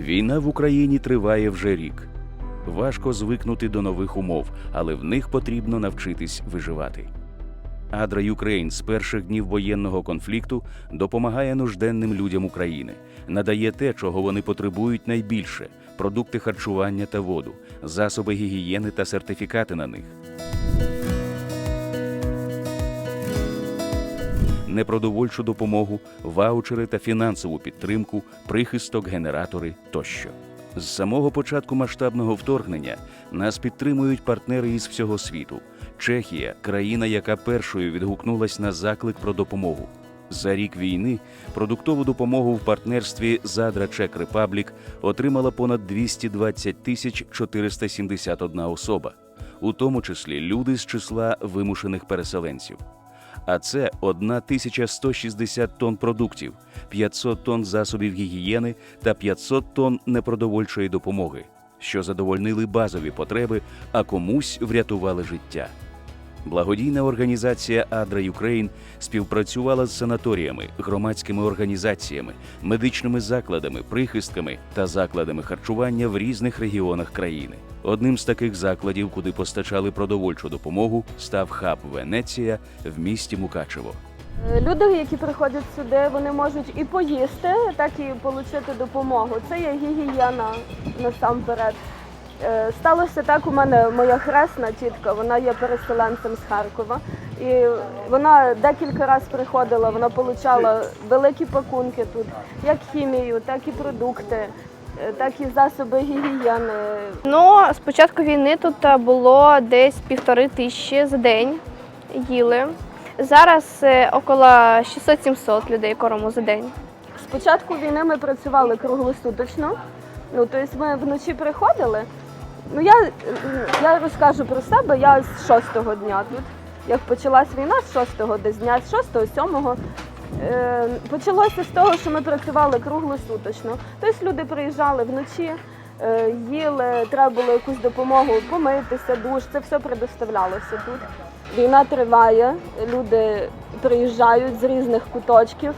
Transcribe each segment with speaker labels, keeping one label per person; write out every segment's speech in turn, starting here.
Speaker 1: Війна в Україні триває вже рік. Важко звикнути до нових умов, але в них потрібно навчитись виживати. Адра Юкрейн з перших днів воєнного конфлікту допомагає нужденним людям України, надає те, чого вони потребують найбільше: продукти харчування та воду, засоби гігієни та сертифікати на них. Непродовольчу допомогу, ваучери та фінансову підтримку, прихисток, генератори тощо. З самого початку масштабного вторгнення нас підтримують партнери із всього світу. Чехія країна, яка першою відгукнулась на заклик про допомогу. За рік війни продуктову допомогу в партнерстві Задра Чек Репаблік отримала понад 220 тисяч 471 особа, у тому числі люди з числа вимушених переселенців. А це 1160 тонн продуктів, 500 тонн засобів гігієни та 500 тонн непродовольчої допомоги, що задовольнили базові потреби, а комусь врятували життя. Благодійна організація Адра Юкрейн співпрацювала з санаторіями, громадськими організаціями, медичними закладами, прихистками та закладами харчування в різних регіонах країни. Одним з таких закладів, куди постачали продовольчу допомогу, став хаб Венеція в місті Мукачево.
Speaker 2: Люди, які приходять сюди, вони можуть і поїсти, так і отримати допомогу. Це є гігієна насамперед. Е, Сталося так, у мене моя хресна тітка, вона є переселенцем з Харкова. І вона декілька разів приходила, вона отримала великі пакунки тут, як хімію, так і продукти, е, так і засоби гігієни.
Speaker 3: Ну, з початку війни тут е, було десь півтори тисячі за день їли. Зараз около 600-700 людей корму за день.
Speaker 2: З початку війни ми працювали круглосуточно. Ну, тобто ми вночі приходили. Ну, я, я розкажу про себе, я з шостого дня тут. Як почалась війна з шостого десь дня, з шостого, сьомого. Е, почалося з того, що ми працювали круглосуточно. Тобто люди приїжджали вночі, е, їли, треба було якусь допомогу, помитися, душ, це все предоставлялося тут. Війна триває, люди приїжджають з різних куточків.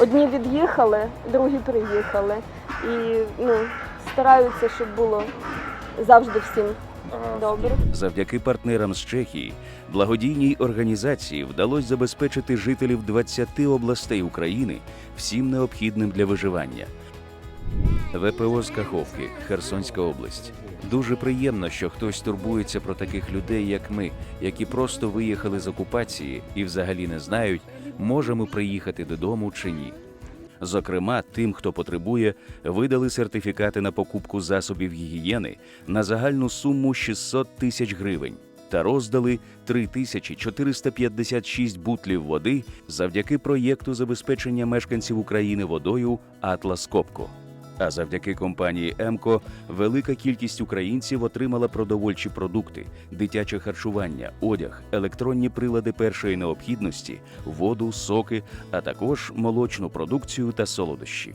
Speaker 2: Одні від'їхали, другі приїхали. І ну, стараються, щоб було завжди всім добре.
Speaker 1: Завдяки партнерам з Чехії благодійній організації вдалося забезпечити жителів 20 областей України всім необхідним для виживання. ВПО з Каховки, Херсонська область. Дуже приємно, що хтось турбується про таких людей, як ми, які просто виїхали з окупації і взагалі не знають, можемо приїхати додому чи ні. Зокрема, тим, хто потребує, видали сертифікати на покупку засобів гігієни на загальну суму 600 тисяч гривень та роздали 3456 бутлів води завдяки проєкту забезпечення мешканців України водою Атлас Копко. А завдяки компанії Емко велика кількість українців отримала продовольчі продукти, дитяче харчування, одяг, електронні прилади першої необхідності, воду, соки, а також молочну продукцію та солодощі.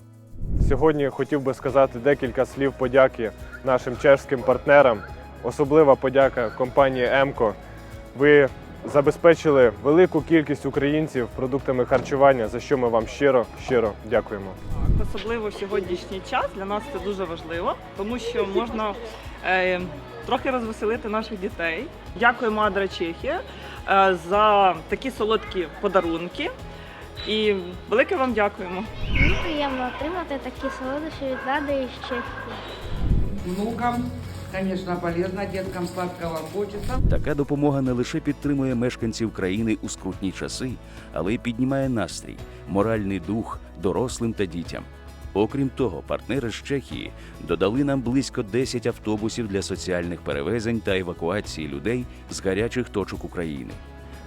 Speaker 4: Сьогодні хотів би сказати декілька слів подяки нашим чешським партнерам. Особлива подяка компанії Емко. Ви забезпечили велику кількість українців продуктами харчування, за що ми вам щиро щиро дякуємо.
Speaker 5: Особливо в сьогоднішній час для нас це дуже важливо, тому що можна е, трохи розвеселити наших дітей. Дякуємо Адра Чехія е, за такі солодкі подарунки. І велике вам дякуємо.
Speaker 6: Мені приємно отримати такі солодощі від ради із Чехії.
Speaker 7: внукам. Конечно, полезно, деткам сладкого хочется.
Speaker 1: Така допомога не лише підтримує мешканців країни у скрутні часи, але й піднімає настрій, моральний дух дорослим та дітям. Окрім того, партнери з Чехії додали нам близько 10 автобусів для соціальних перевезень та евакуації людей з гарячих точок України.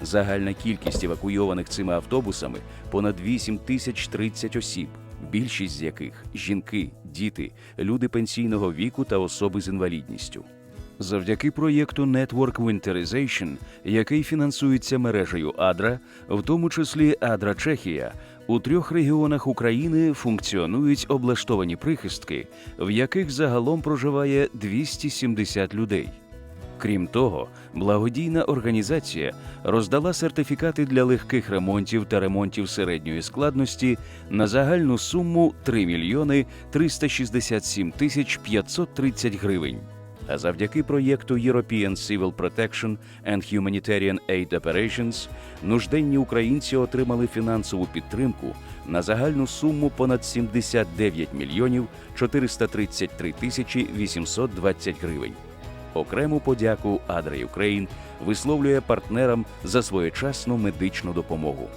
Speaker 1: Загальна кількість евакуйованих цими автобусами понад 8 тисяч 30 осіб, більшість з яких жінки, діти, люди пенсійного віку та особи з інвалідністю. Завдяки проєкту Network Winterization, який фінансується мережею Адра, в тому числі Адра Чехія, у трьох регіонах України функціонують облаштовані прихистки, в яких загалом проживає 270 людей. Крім того, благодійна організація роздала сертифікати для легких ремонтів та ремонтів середньої складності на загальну суму 3 мільйони 367 тисяч 530 гривень. А завдяки проєкту European Civil Protection and Humanitarian Aid Operations нужденні українці отримали фінансову підтримку на загальну суму понад 79 мільйонів 433 тисячі 820 гривень. Окрему подяку Адра Юкрейн висловлює партнерам за своєчасну медичну допомогу.